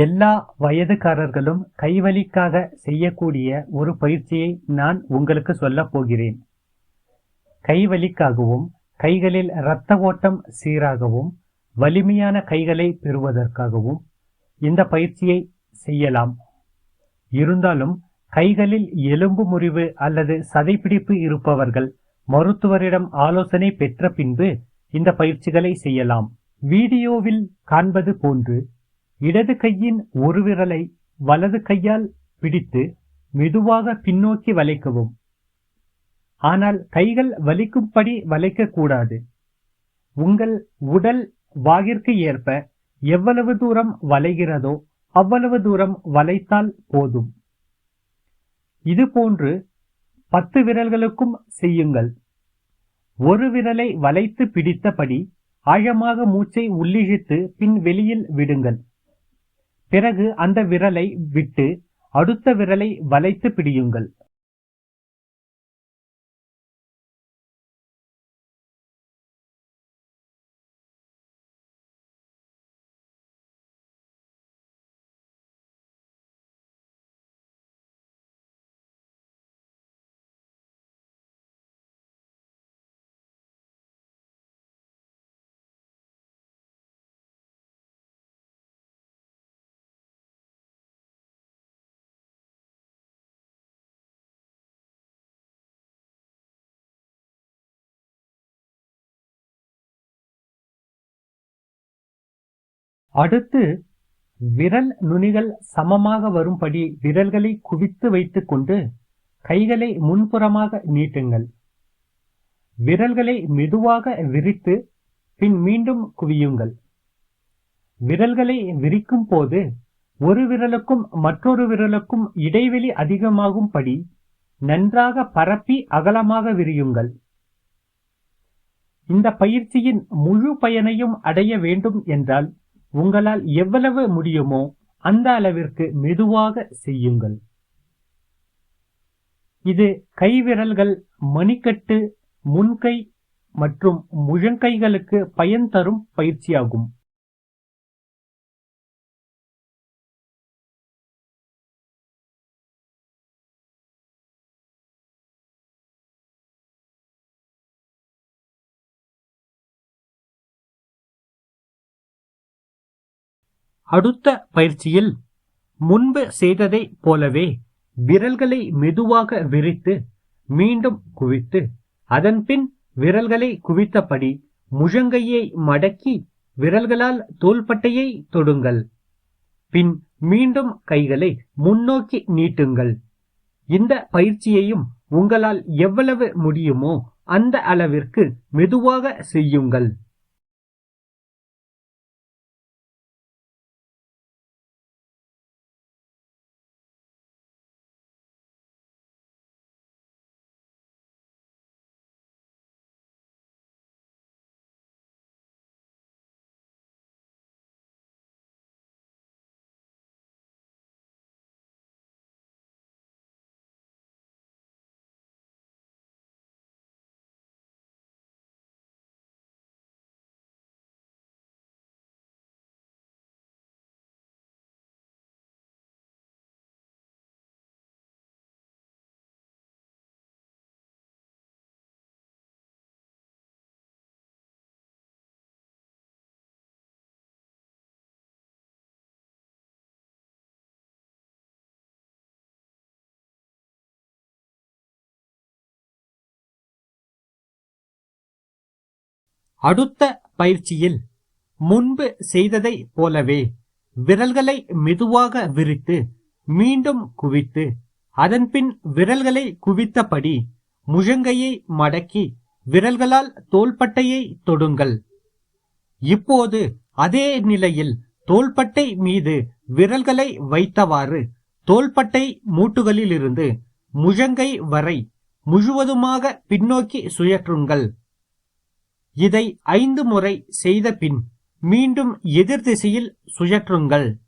எல்லா வயதுக்காரர்களும் கைவலிக்காக செய்யக்கூடிய ஒரு பயிற்சியை நான் உங்களுக்கு சொல்லப் போகிறேன். கைவலிக்காகவும் கைகளில் இரத்த ஓட்டம் சீராகவும் வலிமையான கைகளை பெறுவதற்காகவும் இந்த பயிற்சியை செய்யலாம். இருந்தாலும் கைகளில் எலும்பு முறிவு அல்லது சதைப்பிடிப்பு இருப்பவர்கள் மருத்துவரிடம் ஆலோசனை பெற்ற பின்பு இந்த பயிற்சிகளை செய்யலாம். வீடியோவில் காண்பது போன்று இடது கையின் ஒரு விரலை வலது கையால் பிடித்து மெதுவாக பின்னோக்கி வளைக்கவும். ஆனால் கைகள் வலிக்கும்படி வளைக்கக்கூடாது. உங்கள் உடல் வாகிற்கு ஏற்ப எவ்வளவு தூரம் வளைகிறதோ அவ்வளவு தூரம் வளைத்தால் போதும். இதுபோன்று பத்து விரல்களுக்கும் செய்யுங்கள். ஒரு விரலை வளைத்து பிடித்தபடி ஆழமாக மூச்சை உள்ளிழுத்து பின் வெளியில் விடுங்கள். பிறகு அந்த விரலை விட்டு அடுத்த விரலை வளைத்து பிடியுங்கள். அடுத்து விரல் நுனிகள் சமமாக வரும்படி விரல்களை குவித்து வைத்துக்கொண்டு கைகளை முன்புறமாக நீட்டுங்கள். விரல்களை மெதுவாக விரித்து பின் மீண்டும் குவியுங்கள். விரல்களை விரிக்கும் போது ஒரு விரலுக்கும் மற்றொரு விரலுக்கும் இடைவெளி அதிகமாகும்படி நன்றாக பரப்பி அகலமாக விரியுங்கள். இந்த பயிற்சியின் முழு பயனையும் அடைய வேண்டும் என்றால் உங்களால் எவ்வளவு முடியுமோ அந்த அளவிற்கு மெதுவாக செய்யுங்கள். இது கைவிரல்கள் மணிக்கட்டு முன்கை மற்றும் முழங்கைகளுக்கு பயன் தரும் பயிற்சியாகும். அடுத்த பயிற்சியில் முன்பு செய்ததைப் போலவே விரல்களை மெதுவாக விரித்து மீண்டும் குவித்து அதன்பின் விரல்களை குவித்தபடி முழங்கையை மடக்கி விரல்களால் தோள்பட்டையை தொடுங்கள். பின் மீண்டும் கைகளை முன்னோக்கி நீட்டுங்கள். இந்த பயிற்சியையும் உங்களால் எவ்வளவு முடியுமோ அந்த அளவிற்கு மெதுவாக செய்யுங்கள். அடுத்த பயிற்சியில் முன்பு செய்ததைப் போலவே விரல்களை மெதுவாக விரித்து மீண்டும் குவித்து அதன்பின் விரல்களை குவித்தபடி முழங்கையை மடக்கி விரல்களால் தோள்பட்டையை தொடுங்கள். இப்போது அதே நிலையில் தோள்பட்டை மீது விரல்களை வைத்தவாறு தோள்பட்டை மூட்டுகளிலிருந்து முழங்கை வரை முழுவதுமாக பின்னோக்கி சுயற்றுங்கள் இதை ஐந்து முறை செய்த பின் மீண்டும் எதிர் திசையில் சுழற்றுங்கள்.